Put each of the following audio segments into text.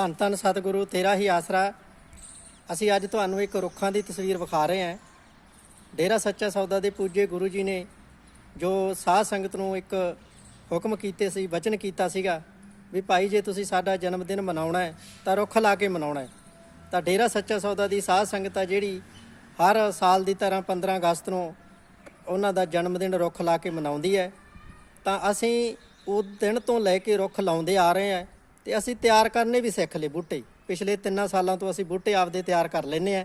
ਧੰਨ ਧੰਨ ਸਤਿਗੁਰੂ, ਤੇਰਾ ਹੀ ਆਸਰਾ ਅਸੀਂ ਅੱਜ ਤੁਹਾਨੂੰ ਇੱਕ ਰੁੱਖਾਂ ਦੀ ਤਸਵੀਰ ਵਿਖਾ ਰਹੇ ਹਾਂ। ਡੇਰਾ ਸੱਚਾ ਸੌਦਾ ਦੇ ਪੂਜੇ ਗੁਰੂ ਜੀ ਨੇ ਜੋ ਸਾਧ ਸੰਗਤ ਨੂੰ ਇੱਕ ਹੁਕਮ ਕੀਤੇ ਸੀ, ਵਚਨ ਕੀਤਾ ਸੀਗਾ ਵੀ ਭਾਈ ਜੇ ਤੁਸੀਂ ਸਾਡਾ ਜਨਮ ਦਿਨ ਮਨਾਉਣਾ ਹੈ, ਤਾਂ ਰੁੱਖ ਲਾ ਕੇ ਮਨਾਉਣਾ ਹੈ। ਤਾਂ ਡੇਰਾ ਸੱਚਾ ਸੌਦਾ ਦੀ ਸਾਧ ਸੰਗਤ ਆ ਜਿਹੜੀ ਹਰ ਸਾਲ ਦੀ ਤਰ੍ਹਾਂ 15 ਅਗਸਤ ਨੂੰ ਉਹਨਾਂ ਦਾ ਜਨਮ ਦਿਨ ਰੁੱਖ ਲਾ ਕੇ ਮਨਾਉਂਦੀ ਹੈ। ਤਾਂ ਅਸੀਂ ਉਹ ਦਿਨ ਤੋਂ ਲੈ ਕੇ ਰੁੱਖ ਲਾਉਂਦੇ ਆ ਰਹੇ ਹਾਂ। ਤੇ ਅਸੀਂ ਤਿਆਰ ਕਰਨੇ ਵੀ ਸਿੱਖ ਲਏ ਬੂਟੇ। ਪਿਛਲੇ 3 ਸਾਲਾਂ ਤੋਂ ਅਸੀਂ ਬੂਟੇ ਆਪਦੇ ਤਿਆਰ ਕਰ ਲੈਨੇ ਆ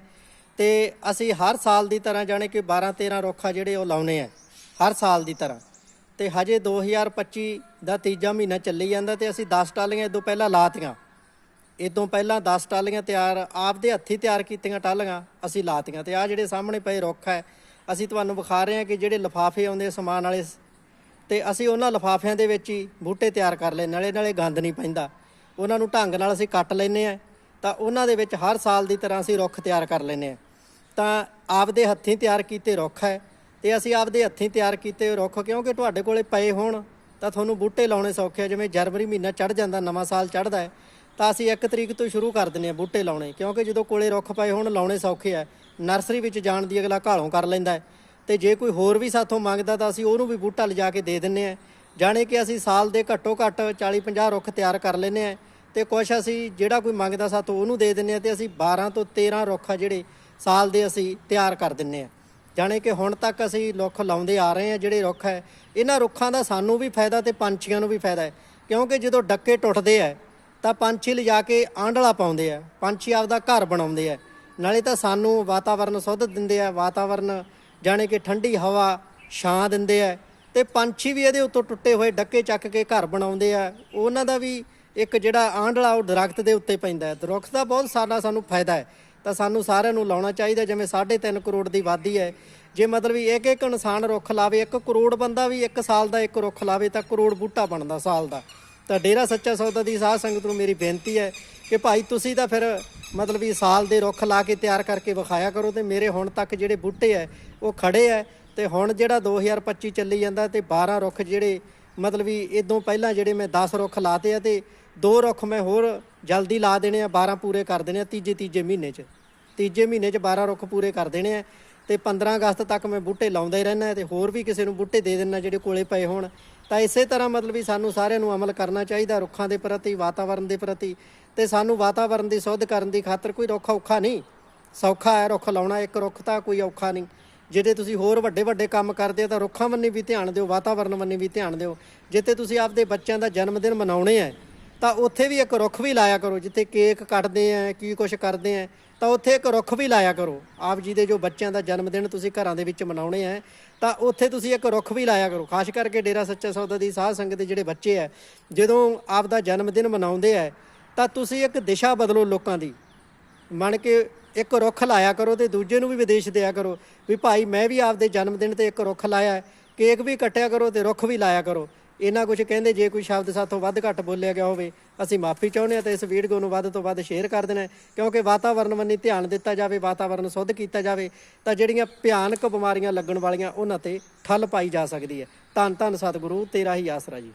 ਤੇ ਅਸੀਂ ਹਰ ਸਾਲ ਦੀ ਤਰ੍ਹਾਂ ਜਾਣੇ ਕਿ 12 13 ਰੁੱਖ ਆ ਜਿਹੜੇ ਉਹ ਲਾਉਨੇ ਆ, ਹਰ ਸਾਲ ਦੀ ਤਰ੍ਹਾਂ। ਤੇ ਹਜੇ 2025 ਦਾ ਤੀਜਾ ਮਹੀਨਾ ਚੱਲੀ ਜਾਂਦਾ ਤੇ ਅਸੀਂ 10 ਟਾਲੀਆਂ ਇਦੋਂ ਪਹਿਲਾਂ ਲਾਤੀਆਂ। ਇਦੋਂ ਪਹਿਲਾਂ 10 ਟਾਲੀਆਂ ਤਿਆਰ, ਆਪਦੇ ਹੱਥੀ ਤਿਆਰ ਕੀਤੀਆਂ ਟਾਲੀਆਂ ਅਸੀਂ ਲਾਤੀਆਂ ਤੇ ਆ ਜਿਹੜੇ ਸਾਹਮਣੇ ਪਏ ਰੁੱਖ ਹੈ, ਅਸੀਂ ਤੁਹਾਨੂੰ ਵਿਖਾ ਰਹੇ ਹਾਂ ਕਿ ਜਿਹੜੇ ਲਿਫਾਫੇ ਆਉਂਦੇ ਸਮਾਨ ਵਾਲੇ ਤੇ ਅਸੀਂ ਉਹਨਾਂ ਲਿਫਾਫਿਆਂ ਦੇ ਵਿੱਚ ਹੀ ਬੂਟੇ ਤਿਆਰ ਕਰ ਲਏ ਨਾਲੇ ਨਾਲੇ ਗੰਦ ਨਹੀਂ ਪੈਂਦਾ। ਉਹਨਾਂ ਨੂੰ ਢੰਗ ਨਾਲ ਅਸੀਂ ਕੱਟ ਲੈਨੇ ਆ ਤਾਂ ਉਹਨਾਂ ਦੇ ਵਿੱਚ ਹਰ ਸਾਲ ਦੀ ਤਰ੍ਹਾਂ ਅਸੀਂ ਰੁੱਖ ਤਿਆਰ ਕਰ ਲੈਨੇ ਆ ਤਾਂ ਆਪਦੇ ਹੱਥੀਂ ਤਿਆਰ ਕੀਤੇ ਰੁੱਖ ਹੈ ਤੇ ਅਸੀਂ ਆਪਦੇ ਹੱਥੀਂ ਤਿਆਰ ਕੀਤੇ ਰੁੱਖ ਕਿਉਂਕਿ ਤੁਹਾਡੇ ਕੋਲੇ ਪਏ ਹੋਣ ਤਾਂ ਤੁਹਾਨੂੰ ਬੂਟੇ ਲਾਉਣੇ ਸੌਖੇ ਆ, ਜਿਵੇਂ ਜਨਵਰੀ ਮਹੀਨਾ ਚੜ ਜਾਂਦਾ, ਨਵਾਂ ਸਾਲ ਚੜਦਾ ਹੈ, ਤਾਂ ਅਸੀਂ 1 ਤਰੀਕ ਤੋਂ ਸ਼ੁਰੂ ਕਰ ਦਿੰਦੇ ਆ ਬੂਟੇ ਲਾਉਣੇ, ਕਿਉਂਕਿ ਜਦੋਂ ਕੋਲੇ ਰੁੱਖ ਪਏ ਹੋਣ ਲਾਉਣੇ ਸੌਖੇ ਆ, ਨਰਸਰੀ ਵਿੱਚ ਜਾਣ ਦੀ ਅਗਲਾ ਘਾਲੋਂ ਕਰ ਲੈਂਦਾ ਹੈ ਤੇ ਜੇ ਕੋਈ ਹੋਰ ਵੀ ਸਾਥੋਂ ਮੰਗਦਾ ਤਾਂ ਅਸੀਂ ਉਹਨੂੰ ਵੀ ਬੂਟਾ ਲਿਜਾ ਕੇ ਦੇ ਦਿੰਨੇ ਆ ਜਾਣੇ ਕਿ ਅਸੀਂ ਸਾਲ ਦੇ ਘੱਟੋ ਘੱਟ 40 50 ਰੁੱਖ ਤਿਆਰ ਕਰ ਲੈਨੇ ਆ ਤੇ ਕੁਛ ਅਸੀਂ ਜਿਹੜਾ ਕੋਈ ਮੰਗਦਾ ਸਾਥੋਂ ਉਹਨੂੰ ਦੇ ਦਿੰਨੇ ਆ ਤੇ ਅਸੀਂ 12 ਤੋਂ 13 ਰੁੱਖ ਆ ਜਿਹੜੇ ਸਾਲ ਦੇ ਅਸੀਂ ਤਿਆਰ ਕਰ ਦਿੰਨੇ ਆ ਜਾਣੇ ਕਿ ਹੁਣ ਤੱਕ ਅਸੀਂ ਰੁੱਖ ਲਾਉਂਦੇ ਆ ਰਹੇ ਆ ਜਿਹੜੇ ਰੁੱਖ ਹੈ, ਇਹਨਾਂ ਰੁੱਖਾਂ ਦਾ ਸਾਨੂੰ ਵੀ ਫਾਇਦਾ ਤੇ ਪੰਛੀਆਂ ਨੂੰ ਵੀ ਫਾਇਦਾ ਹੈ। ਕਿਉਂਕਿ ਜਦੋਂ ਡੱਕੇ ਟੁੱਟਦੇ ਆ ਤਾਂ ਪੰਛੀ ਲਿਜਾ ਕੇ ਆਂਡਲਾ ਪਾਉਂਦੇ ਆ ਪੰਛੀ ਆਪਦਾ ਘਰ ਬਣਾਉਂਦੇ ਆ ਨਾਲੇ ਤਾਂ ਸਾਨੂੰ ਵਾਤਾਵਰਨ ਸੁੱਧ ਦਿੰਦੇ ਆ ਵਾਤਾਵਰਨ ਜਾਣੇ ਕਿ ਠੰਡੀ ਹਵਾ ਛਾਂ ਦਿੰਦੇ ਆ ਤੇ ਪੰਛੀ ਵੀ ਇਹਦੇ ਉੱਤੋਂ ਟੁੱਟੇ ਹੋਏ, ਡੱਕੇ ਚੱਕ ਕੇ ਘਰ ਬਣਾਉਂਦੇ ਆ। ਉਹਨਾਂ ਦਾ ਵੀ ਇੱਕ ਜਿਹੜਾ ਆਂਡਲਾ ਉਹ ਦਰਖਤ ਦੇ ਉੱਤੇ ਪੈਂਦਾ ਹੈ। ਦਰਖਤ ਦਾ ਬਹੁਤ ਸਾਰਾ ਸਾਨੂੰ ਫਾਇਦਾ ਹੈ। ਤਾਂ ਸਾਨੂੰ ਸਾਰਿਆਂ ਨੂੰ ਲਾਉਣਾ ਚਾਹੀਦਾ ਜਿਵੇਂ 3.5 ਕਰੋੜ ਦੀ ਵਾਦੀ ਹੈ। ਜੇ ਮਤਲਬ ਵੀ ਇੱਕ ਇੱਕ ਇਨਸਾਨ ਰੁੱਖ ਲਾਵੇ 1 ਕਰੋੜ ਬੰਦਾ ਵੀ 1 ਸਾਲ ਦਾ ਇੱਕ ਰੁੱਖ ਲਾਵੇ, ਤਾਂ ਕਰੋੜ ਬੂਟਾ ਬਣਦਾ ਸਾਲ ਦਾ। ਤਾਂ ਡੇਰਾ ਸੱਚਾ ਸੌਦਾ ਦੀ ਸਾਧ ਸੰਗਤ ਨੂੰ ਮੇਰੀ ਬੇਨਤੀ ਹੈ ਕਿ ਭਾਈ ਤੁਸੀਂ ਤਾਂ ਫਿਰ ਮਤਲਬ ਵੀ ਸਾਲ ਦੇ ਰੁੱਖ ਲਾ ਕੇ ਤਿਆਰ ਕਰਕੇ ਵਿਖਾਇਆ ਕਰੋ ਤੇ ਮੇਰੇ ਹੁਣ ਤੱਕ ਜਿਹੜੇ ਬੂਟੇ ਹੈ, ਉਹ ਖੜੇ ਹੈ। ਤੇ ਹੁਣ ਜਿਹੜਾ 2025 ਚੱਲੀ ਜਾਂਦਾ ਤੇ 12 ਰੁੱਖ ਜਿਹੜੇ, ਮਤਲਬ ਵੀ ਇਦੋਂ ਪਹਿਲਾਂ ਜਿਹੜੇ ਮੈਂ 10 ਰੁੱਖ ਲਾਤੇ ਆ ਤੇ ਦੋ ਰੁੱਖ ਮੈਂ ਹੋਰ ਜਲਦੀ ਲਾ ਦੇਣੇ ਆ 12 ਪੂਰੇ ਕਰ ਦੇਣੇ ਆ ਤੀਜੇ ਤੀਜੇ ਮਹੀਨੇ 'ਚ। ਤੀਜੇ ਮਹੀਨੇ 'ਚ 12 ਰੁੱਖ ਪੂਰੇ ਕਰ ਦੇਣੇ ਆ ਤੇ 15 ਅਗਸਤ ਤੱਕ ਮੈਂ ਬੂਟੇ ਲਾਉਂਦਾ ਹੀ ਰਹਿਣਾ ਤੇ ਹੋਰ ਵੀ ਕਿਸੇ ਨੂੰ ਬੂਟੇ ਦੇ ਦੇਣਾ ਜਿਹੜੇ ਕੋਲੇ ਪਏ ਹੋਣ। ਤਾਂ ਇਸੇ ਤਰ੍ਹਾਂ ਮਤਲਬ ਵੀ ਸਾਨੂੰ ਸਾਰਿਆਂ ਨੂੰ ਅਮਲ ਕਰਨਾ ਚਾਹੀਦਾ ਰੁੱਖਾਂ ਦੇ ਪ੍ਰਤੀ ਵਾਤਾਵਰਣ ਦੇ ਪ੍ਰਤੀ ਤੇ ਸਾਨੂੰ ਵਾਤਾਵਰਣ ਦੀ ਸੁੱਧ ਕਰਨ ਦੀ ਖਾਤਰ ਕੋਈ ਰੁੱਖ ਔਖਾ ਨਹੀਂ। ਸੌਖਾ ਹੈ ਰੁੱਖ ਲਾਉਣਾ, ਇੱਕ ਰੁੱਖ ਤਾਂ ਕੋਈ ਔਖਾ ਨਹੀਂ। ਜਿਹਦੇ ਤੁਸੀਂ ਹੋਰ ਵੱਡੇ ਵੱਡੇ ਕੰਮ ਕਰਦੇ ਆ ਤਾਂ ਰੁੱਖਾਂ ਵੱਲ ਵੀ ਧਿਆਨ ਦਿਓ, ਵਾਤਾਵਰਨ ਵੰਨੀ ਵੀ ਧਿਆਨ ਦਿਓ। ਜਿੱਥੇ ਤੁਸੀਂ ਆਪਦੇ ਬੱਚਿਆਂ ਦਾ ਜਨਮ ਦਿਨ ਮਨਾਉਣੇ ਆ, ਤਾਂ ਉੱਥੇ ਵੀ ਇੱਕ ਰੁੱਖ ਵੀ ਲਾਇਆ ਕਰੋ, ਜਿੱਥੇ ਕੇਕ ਕੱਟਦੇ ਆ, ਕੀ ਕੁਝ ਕਰਦੇ ਆ, ਤਾਂ ਉੱਥੇ ਇੱਕ ਰੁੱਖ ਵੀ ਲਾਇਆ ਕਰੋ। ਆਪ ਜੀ ਦੇ ਜੋ ਬੱਚਿਆਂ ਦਾ ਜਨਮ ਦਿਨ ਤੁਸੀਂ ਘਰਾਂ ਦੇ ਵਿੱਚ ਮਨਾਉਣੇ ਆ, ਤਾਂ ਉੱਥੇ ਤੁਸੀਂ ਇੱਕ ਰੁੱਖ ਵੀ ਲਾਇਆ ਕਰੋ। ਖਾਸ ਕਰਕੇ ਡੇਰਾ ਸੱਚਾ ਸੌਦਾ ਦੀ ਸਾਧ ਸੰਗਤ ਦੇ ਜਿਹੜੇ ਬੱਚੇ ਆ, ਜਦੋਂ ਆਪ ਦਾ ਜਨਮ ਦਿਨ ਮਨਾਉਂਦੇ ਆ, ਤਾਂ ਤੁਸੀਂ ਇੱਕ ਦਿਸ਼ਾ ਬਦਲੋ ਲੋਕਾਂ ਦੀ। ਮੰਨ ਕੇ ਇੱਕ ਰੁੱਖ ਲਾਇਆ ਕਰੋ ਤੇ ਦੂਜੇ ਨੂੰ ਵੀ ਵਿਦੇਸ਼ ਦਿਆ ਕਰੋ। ਵੀ ਭਾਈ ਮੈਂ ਵੀ ਆਪਦੇ ਜਨਮ ਦਿਨ ਤੇ ਇੱਕ ਰੁੱਖ ਲਾਇਆ ਕੇਕ ਵੀ ਕੱਟਿਆ ਕਰੋ ਤੇ ਰੁੱਖ ਵੀ ਲਾਇਆ ਕਰੋ। ਇਹਨਾਂ ਕੁਝ ਕਹਿੰਦੇ ਜੇ ਕੋਈ ਸ਼ਬਦ ਸਾਥੋਂ ਵੱਧ ਘੱਟ ਬੋਲਿਆ ਗਿਆ ਹੋਵੇ, ਅਸੀਂ ਮਾਫੀ ਚਾਹੁੰਦੇ ਹਾਂ ਤੇ ਇਸ ਵੀਡੀਓ ਨੂੰ ਵੱਧ ਤੋਂ ਵੱਧ ਸ਼ੇਅਰ ਕਰ ਦੇਣਾ ਕਿਉਂਕਿ ਵਾਤਾਵਰਣ ਵੰਨੀ ਧਿਆਨ ਦਿੱਤਾ ਜਾਵੇ ਵਾਤਾਵਰਣ ਸੁੱਧ ਕੀਤਾ ਜਾਵੇ, ਤਾਂ ਜਿਹੜੀਆਂ ਭਿਆਨਕ ਬਿਮਾਰੀਆਂ ਲੱਗਣ ਵਾਲੀਆਂ, ਉਹਨਾਂ ਤੇ ਠੱਲ ਪਾਈ ਜਾ ਸਕਦੀ ਹੈ। ਧੰਨ ਧੰਨ ਸਤਿਗੁਰੂ, ਤੇਰਾ ਹੀ ਆਸਰਾ ਜੀ।